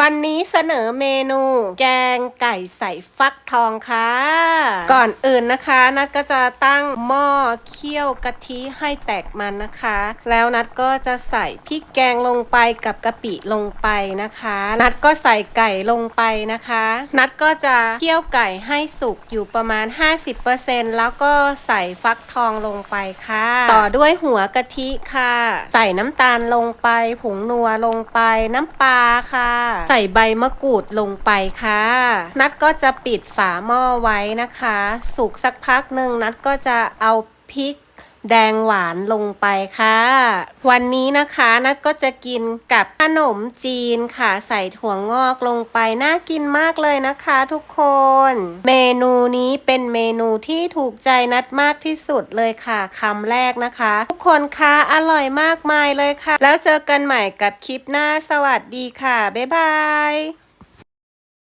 วันนี้เสนอเมนู แกงไก่ใส่ฟักทองค่ะ ก่อนอื่นนะคะ นัดก็จะตั้งหม้อเคี่ยวกะทิให้แตกมันนะคะ แล้วนัดก็จะใส่พริกแกงลงไปกับกะปิลงไปนะคะ นัดก็ใส่ไก่ลงไปนะคะ นัดก็จะเคี่ยวไก่ให้สุกอยู่ประมาณ 50%แล้วก็ใส่ฟักทองลงไปค่ะ ต่อด้วยหัวกะทิค่ะ ใส่น้ำตาลลงไป ผงนัวลงไปน้ำปลาค่ะใส่ใบมะกรูดลงไปค่ะ นัดก็จะปิดฝาหม้อไว้นะคะ สุกสักพักหนึ่งนัดก็จะเอาพริก แดงหวานลงไปค่ะ วันนี้นะคะนัดก็จะกินกับขนมจีนค่ะ ใส่ถั่วงอกลงไป น่ากินมากเลยนะคะทุกคน เมนูนี้เป็นเมนูที่ถูกใจนัดมากที่สุดเลยค่ะคำแรกนะคะ ทุกคนคะอร่อยมากมายเลยค่ะ แล้วเจอกันใหม่กับคลิปหน้าสวัสดีค่ะ บ๊ายบาย